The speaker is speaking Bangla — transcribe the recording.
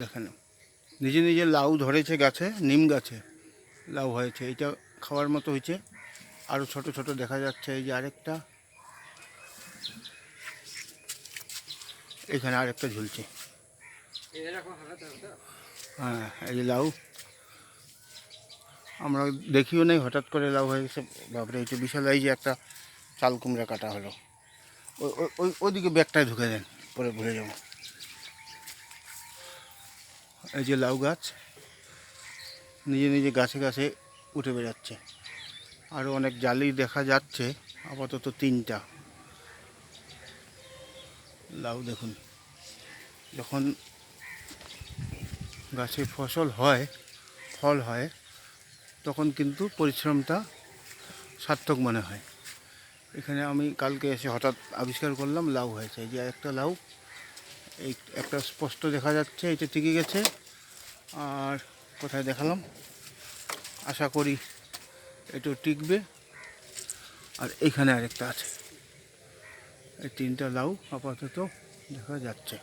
দেখেন নিজে নিজে লাউ ধরেছে গাছে, নিম গাছে লাউ হয়েছে। এটা খাওয়ার মতো হয়েছে। আরও ছোট ছোট দেখা যাচ্ছে, এই যে আরেকটা। এখানে আরেকটা ঝুলছে। হ্যাঁ এই যে লাউ। আমরা দেখিও নাই, হঠাৎ করে লাউ হয়ে গেছে। বাপরে এটা বিশাল এই যে একটা চাল কুমড়া কাটা হলো। ওই ওই- ওই ওইদিকে ব্যাগটায় ঢুকে দেন, পরে ভুলে যাব। এই যে লাউ গাছ নিজে নিজে গাছে গাছে উঠে বেড়াচ্ছে। আরও অনেক জালি দেখা যাচ্ছে, আপাতত তিনটা। লাউ দেখুন, যখন গাছে ফসল হয়, ফল হয়, তখন কিন্তু পরিশ্রমটা সার্থক মনে হয়। এখানে আমি কালকে এসে হঠাৎ আবিষ্কার করলাম লাউ হয়েছে। যে একটা লাউ এই একটা স্পষ্ট দেখা যাচ্ছে, এটা টিকে গেছে। আর কোথায় দেখালাম? আশা করি একটু টিকবে। আর এইখানে আরেকটা আছে। এই তিনটা লাউ আপাতত দেখা যাচ্ছে।